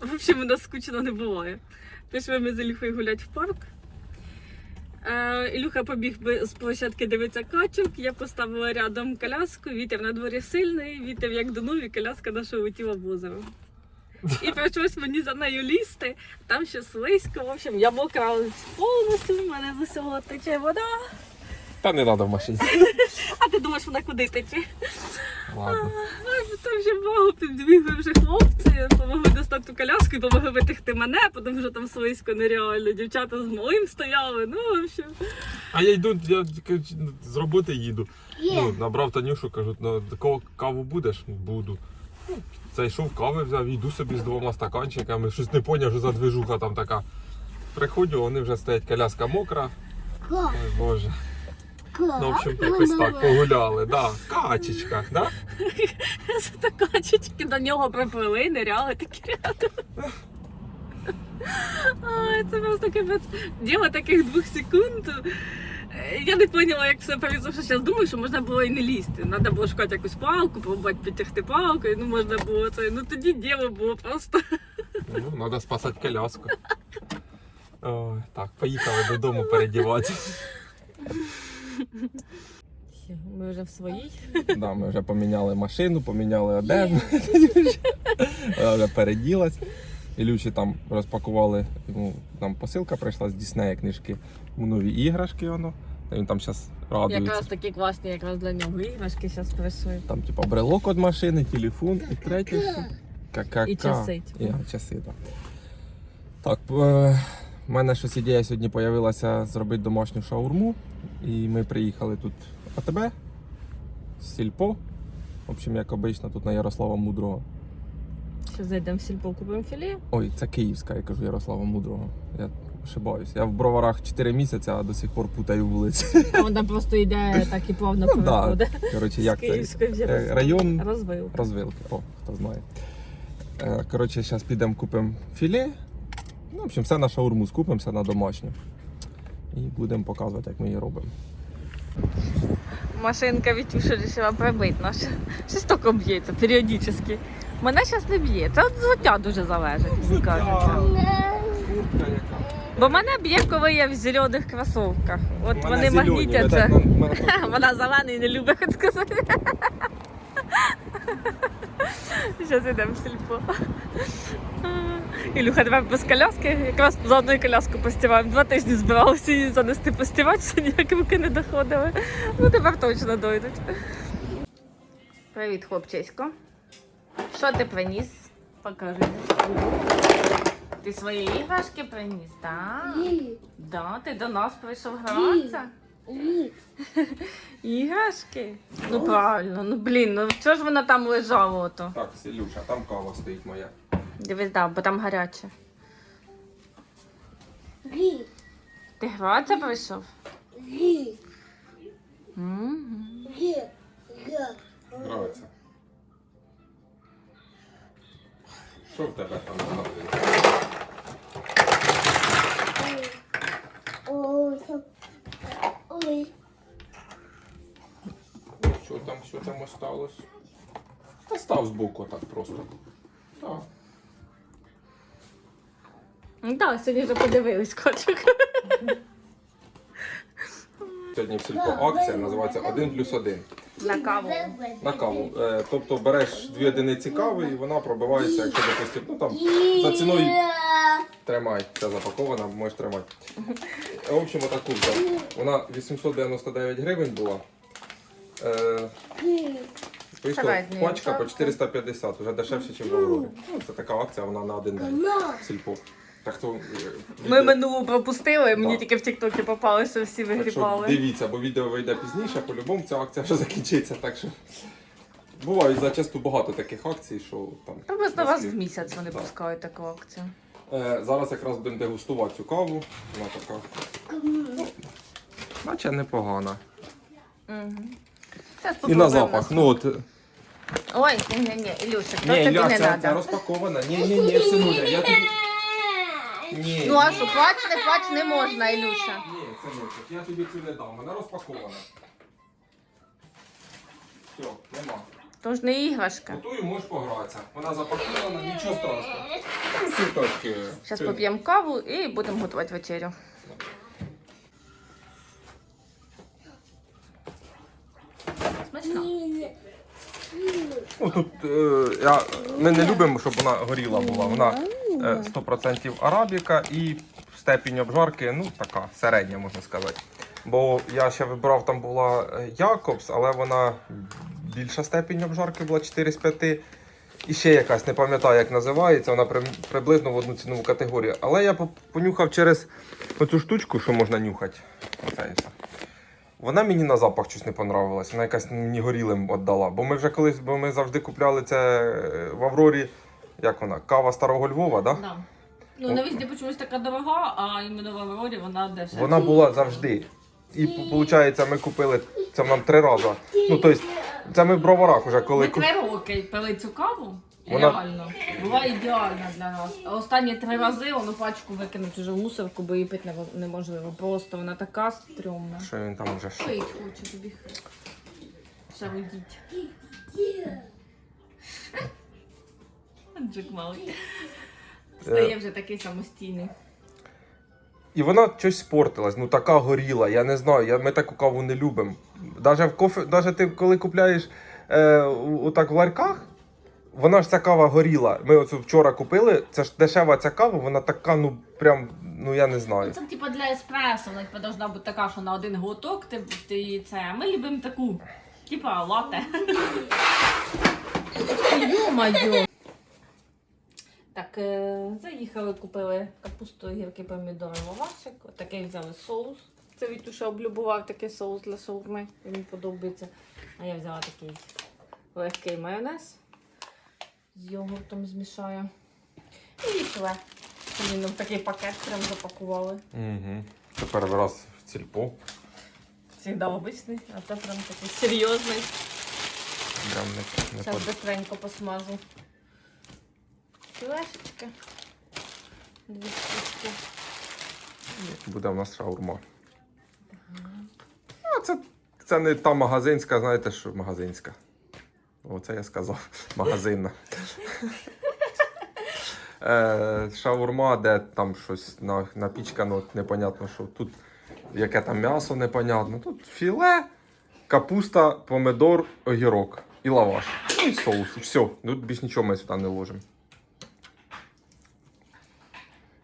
В общем, нас скучно не буває. Пішли ми з Ілюхою гуляти в парк. Е, Ілюха побіг би з площадки дивитися качок, я поставила рядом коляску, вітер на дворі сильний, вітер як дунув, і коляска наша улетіла в озеро. І прийшлось мені за нею лізти, там ще слизько, в общем, я мокра повністю, в мене з усього тече вода. Та не треба в машині. А ти думаєш, вона куди тече? Ладно. Ай, Там вже мало підбігли вже хлопці, допомогли достати коляску і допомогли витягти мене, тому що там слизько нереально. Дівчата з малим стояли, ну, в общем. А я йду, я з роботи їду. Ну, набрав Танюшу, кажу, ну, такого каву будеш? Буду. Ну, Зайшов кави взяв, йду собі з двома стаканчиками, щось не поняв, що за движуха там така. Приходжу, вони вже стоять, коляска мокра. Ой, Боже. Ну, в общем, якось так погуляли, да. Качечка, да? Стаканчики до нього приплили, неряли такі рядом. Це просто капець. Діло таких двох секунд. Е, Я не поняла, як все произошло. Зараз думаю, що можна було і не лізти. Треба було шукати якусь палку, пробувати підтягти палкою. Ну можна було це. Ну тоді діло було просто. Ну, треба спасати коляску. Ой, так, поїхали додому передіватися. Ми вже в своїй. Да, ми вже поміняли машину, поміняли одежу. Вона вже переділась. Ілючі там розпакували, йому там посилка прийшла з Діснея книжки. Йому нові іграшки воно. Він там зараз радується. Якраз такі класні, якраз для нього іграшки зараз прийшли. Там, типа, брелок від машини, телефон і третє. Ка-ка-ка. І часи, типу. І, часи, так. Так, в мене щось ідея сьогодні з'явилася зробити домашню шаурму. І ми приїхали тут АТБ, Сільпо. В общем, як обично, тут на Ярослава Мудрого. Ще зайдемо в сільпо, купимо філе. Ой, це Київська, я кажу Ярослава Мудрого. Я ошибаюсь. Я в броварах 4 місяці, а до сих пор путаю вулиці. А вона просто йде так і плавно Ну, да. Коротше, як це? Е, Район розвив. розвилки. О, хто знає. Е, Коротше, зараз підемо купимо філе. Ну, в общем, все на шаурму скупимося на домашню. І будемо показувати, як ми її робимо. Машинка Вітюша вирішила пробити наша. Щось тільки б'ється періодично. Мене зараз не б'є. Це від взуття дуже залежить, мені кажеться. Бо мене б'є, коли я в зелених кросовках. От вони магнітяться. Вона зелений не любить сказати. Зараз йдемо в сільпо. Ілюха, давай без коляски. Якраз за одну коляску постіваємо. Два тижні збиралися її занести постівати, все ніяк руки не доходили. Ну тепер точно дойдуть. Привіт, хлопчисько. Що ти приніс? Покажи. Ти свої іграшки приніс, так? Да, ти до нас прийшов гратися. Іграшки? Ну правильно, ну блін, ну чого ж вона там лежала ото? Так, Ілюша, там кава стоїть моя. Дивись, да, бо там гаряче. Ти гратися прийшов? Мгм. Нравиться. Що в тебе там? Що там, що там осталось? Та став збоку так просто. Так. Ну так, сьогодні вже подивились кочок. Сьогодні в сільпо акція називається 1 плюс 1 На каву. на каву. Е, тобто береш дві одиниці кави і вона пробивається, якщо допустим, ну там за ціною тримай, це запакована, можеш тримати. В общем, отаку взяв. Вона 899 гривень була. Е, Вийшла Середньої, пачка по 450, вже дешевше, ніж в Аврорі. Ну, це така акція, вона на один день. Сільпо. Так то, е, Ми відео- минулу пропустили, мені тільки в Тіктокі попалося, всі Так що вигрібали. дивіться, бо відео вийде пізніше, по-любому ця акція вже закінчиться. Так що бувають зачасту багато таких акцій, що там. Приблизно раз в місяць вони Так. пускають таку акцію. Е, зараз якраз будемо дегустувати цю каву. Вона така. Ну, наче непогана. Угу. І на запах. Ну от. Ой, ні, ні, ні, Ілюша, то тобі не треба. розпакована. Ні, ні, ні, синуля, я тобі. Ні. Ну а що, плач, не плач не можна, Ілюша. Ні, синочок, я тобі цю не дам, вона розпакована. Все, нема. То ж не іграшка. Готую, можеш погратися. Вона запакована, нічого страшного. цвіточки. Зараз поп'ємо каву і будемо готувати вечерю. Смачно? Ну тут е, я, ми не любимо, щоб вона горіла була. Вона е, 100% арабіка і степінь обжарки, ну така середня, можна сказати. Бо я ще вибрав, там була е, Якобс, але вона більша степінь обжарки була 4 з 5. І ще якась, не пам'ятаю, як називається, вона при- приблизно в одну цінову категорію. Але я понюхав через оцю штучку, що можна нюхати. Вона мені на запах щось не понравилась. Вона якась мені горілим віддала. Бо ми вже колись, бо ми завжди купляли це е, в Аврорі. Як вона? Кава Старого Львова, да? Да. Ну, на везде чомусь така дорога, а іменно в Аврорі вона дешева. Вона була завжди. І виходить, ми купили це нам три рази. Ну, тобто, це ми в броварах вже коли Ми три роки пили цю каву. Вона- Реально. Була ідеальна для нас. А останні три рази воно пачку викинути вже в мусорку, бо її пити нево- неможливо. Просто вона така стрьомна. Що він там вже що? Пить хоче тобі. Ще водіть. Джик малий. Стає вже такий самостійний. І вона щось спортилась, ну така горіла, я не знаю, я, ми таку каву не любимо. Даже в кофе, даже ти коли купляєш е, у- отак в ларьках, вона ж ця кава горіла. Ми оцю вчора купили, це ж дешева ця кава, вона така, ну прям, ну я не Ну, знаю. це типа для еспресо, вона типа должна бути така, що на один глоток ти, ти це. А Ми любимо таку, типа лате. Йо-майо. Так, е, заїхали, купили капусту, гірки, помідори, лавашик. Отакий взяли соус. Це Вітюша облюбував такий соус для шаурми. Йому подобається. А я взяла такий легкий майонез. З йогуртом змішаю. І філе. Він нам такий пакет прям запакували. Угу. Це перший раз в сільпо. Всегда обичний, а це прям такий серйозний. Прям не, не Зараз быстренько посмажу. Філешечки. Дві штучки. буде в нас шаурма. А це, це не та магазинська, знаєте, що магазинська. Оце я сказав. Магазинна. Е, шаурма, де там щось на, напічкано, непонятно, що тут яке там м'ясо непонятно. Тут філе, капуста, помидор, огірок і лаваш. Ну і соус. Все. Тут більш нічого ми сюди не ложимо.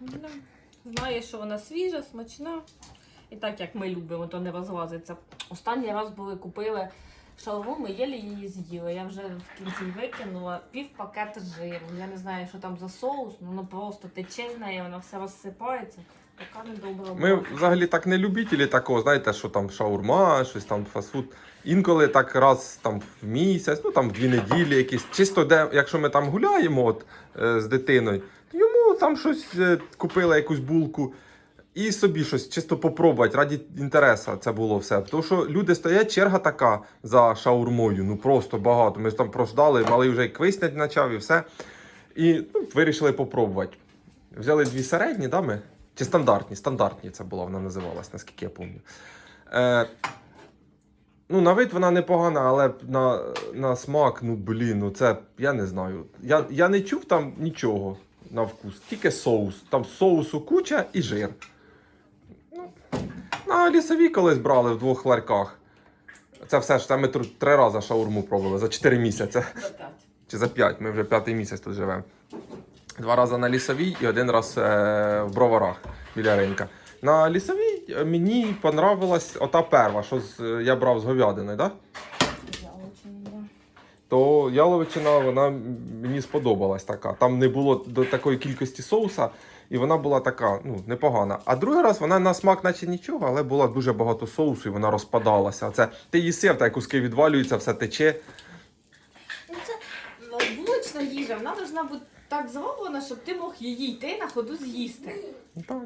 Да. Знає, що вона свіжа, смачна. І так як ми любимо, то не розлазиться. Останній раз були купили шаурму, ми єлі її з'їли. Я вже в кінці викинула пів пакета жиру. Я не знаю, що там за соус, ну воно просто тече з неї, воно все розсипається. Така недобра. Ми взагалі так не любителі такого, знаєте, що там шаурма, щось там фастфуд. Інколи так раз там в місяць, ну там в дві неділі якісь. Чисто де, якщо ми там гуляємо от, е, з дитиною, йому там щось е, купили якусь булку. І собі щось чисто попробувати, раді інтересу це було все. Тому що люди стоять, черга така за шаурмою, ну просто багато. Ми ж там прождали, малий вже й квиснять почав і все. І ну, вирішили попробувати. Взяли дві середні, да, ми? Чи стандартні? Стандартні це була, вона називалась, наскільки я пам'ятаю. Е, ну, на вид вона непогана, але на, на смак, ну блін, ну це я не знаю. Я, я не чув там нічого на вкус, тільки соус. Там соусу куча і жир. На лісовій колись брали в двох ларьках. Це все ж це ми тр- три рази шаурму пробували за 4 місяці. За п'ять. Чи за 5, ми вже п'ятий місяць тут живемо. Два рази на лісовій і один раз е, в броварах біля ринка. На лісовій е, мені понравилась ота перва, що з, е, я брав з говядиною, да. то яловичина вона мені сподобалась така. Там не було до такої кількості соуса, і вона була така ну, непогана. А другий раз вона на смак, наче нічого, але було дуже багато соусу і вона розпадалася. Це ти їсив, та куски відвалюються, все тече. Ну, це ну, вулична їжа, вона повинна бути так зроблена, щоб ти мог її йти на ходу з'їсти. Ну, так.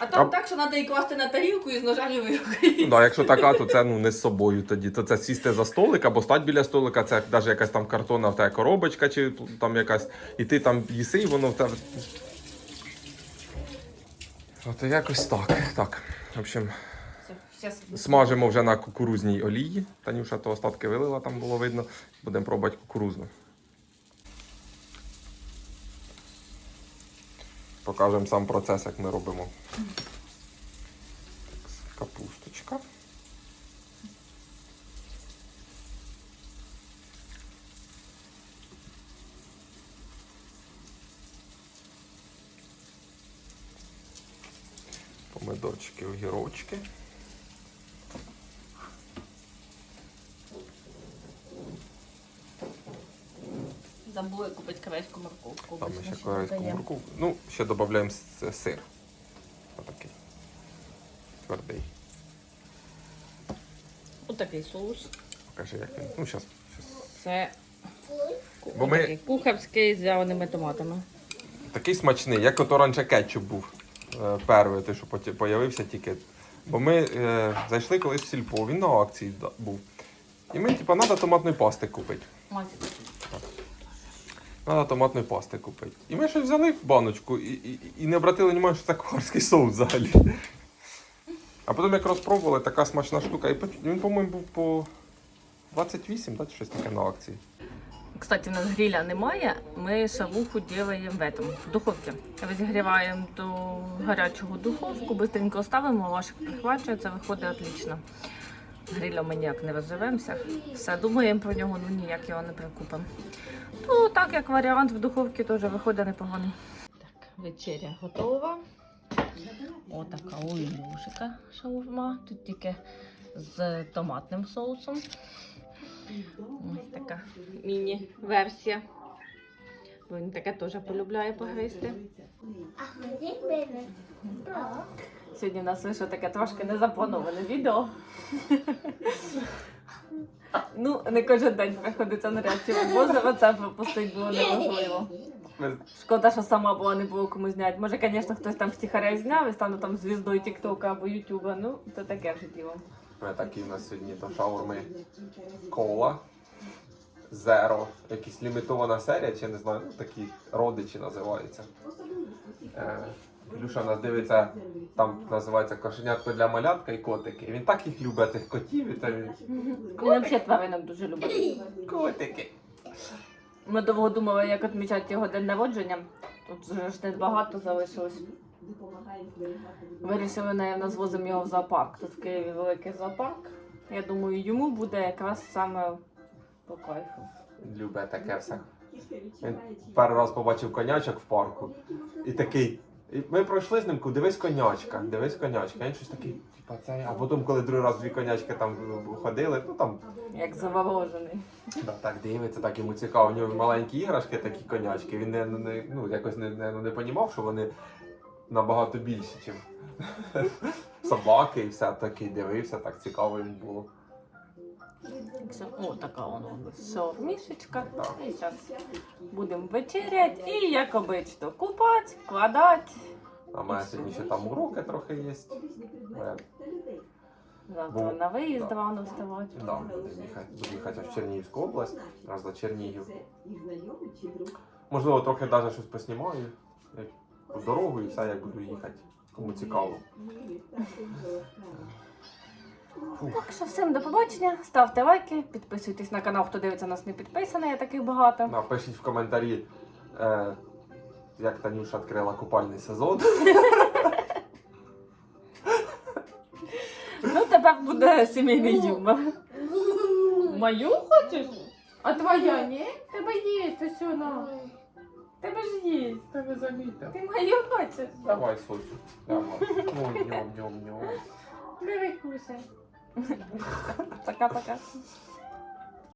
А там А- так, що треба її класти на тарілку і з ножами Ну, виїхати. да, якщо така, то це ну, не з собою тоді. То це сісти за столик або стати біля столика, це навіть якась там картонна тебе коробочка, чи там якась, і ти там їси, і воно в тебе. От якось так. Так. В общем, смажимо вже на кукурузній олії. Танюша то остатки вилила, там було видно. Будемо пробувати кукурузну. покажемо сам процес, як ми робимо. Капусточка. Помидорчики, огірочки. Забули купити корейську морковку. Там ще корейську морковку. Ну, ще додаємо сир. Отакий. Твердий. Отакий соус. Покажи, як він. Ну, зараз. Це Бо ми- кухарський з вяленими томатами. Такий смачний, як от раніше кетчуп був. Е, перший, той, що поті- появився тільки. Бо ми е, зайшли колись в сільпо, він на акції був. І ми, типу, треба томатної пасти купити. Треба томатної пасти купити. І ми щось взяли в баночку і, і, і не обратили увагу, що це кухарський соус взагалі. А потім як розпробували, така смачна штука. І він, по-моєму, був по 28, да, чи щось таке на акції. Кстати, у нас гриля немає. Ми шавуху робимо в этом, в духовці. Розігріваємо до гарячого духовку, быстренько ставимо, вашик прихвачується, виходить отлично. Грилем ми ніяк не розживемося. Все думаємо про нього, ну ніяк його не прикупимо. Ну, так як варіант в духовці теж виходить непоганий. Так, вечеря готова. Отака Ілюшика шаурма. Тут тільки з томатним соусом. Ось така міні-версія. Бо Він таке теж полюбляє погризти. Сьогодні у нас вийшло таке трошки незаплановане відео. Ну, не кожен день приходиться на реакцію. Боже, оце пропустити було неможливо. Шкода, що сама була не було кому зняти. Може, звісно, хтось там втіхаря зняв і стане там звіздою Тіктока або Ютуба. Ну, то таке вже діло. Ми такі у нас сьогодні до шаурми кола. Зеро. Якась лімітована серія, чи не знаю, ну такі родичі називаються. Е, Люша нас дивиться, там називається кошенятко для малятка і котики. І він так їх любить, тих котів, і то він. Взагалі тваринок дуже любить. Котики. Ми довго думали, як відмічати його день народження. Тут вже ж не багато залишилось. Вирішили, напевно, звозимо його в зоопарк. Тут в Києві великий зоопарк. Я думаю, йому буде якраз саме по кайфу. Любить таке все. Він перший раз побачив конячок в парку і такий. І ми пройшли з ним, кажу, дивись конячка, дивись конячка. Він щось такий, типа це. я». А потім, коли другий раз дві конячки там ходили, ну там Як заворожений. да, так дивиться, так йому цікаво. У нього маленькі іграшки, такі конячки. Він не, не ну, якось не, не, не понімав, що вони набагато більші, ніж собаки і все такий дивився, так цікаво їм було. Все, О, така воно шаурмішечка. Так. І зараз будемо вечеряти і, як обично, купати, вкладати. А мене сьогодні ще там уроки трохи є. Е, Завтра на виїзд рано вставати. Да, буду їхати, буду їхати в Чернігівську область, раз за Чернігів. Можливо, трохи навіть щось поснімаю. Дорогу і все, як буду їхати. Кому цікаво. Так що всім до побачення, ставте лайки, підписуйтесь на канал, хто дивиться нас не підписаний, я таких багато. Напишіть в коментарі, е, як Танюша відкрила купальний сезон. Ну тепер буде сімейний юмор. Мою хочеш? А твоя ні? Тебе є, на? Тебе ж є. Тебе замітив. Ти мою хочеш? Давай, Сосю. Давай. Ну, ньом, ньом, ньом. Бери кусай. Пока-пока.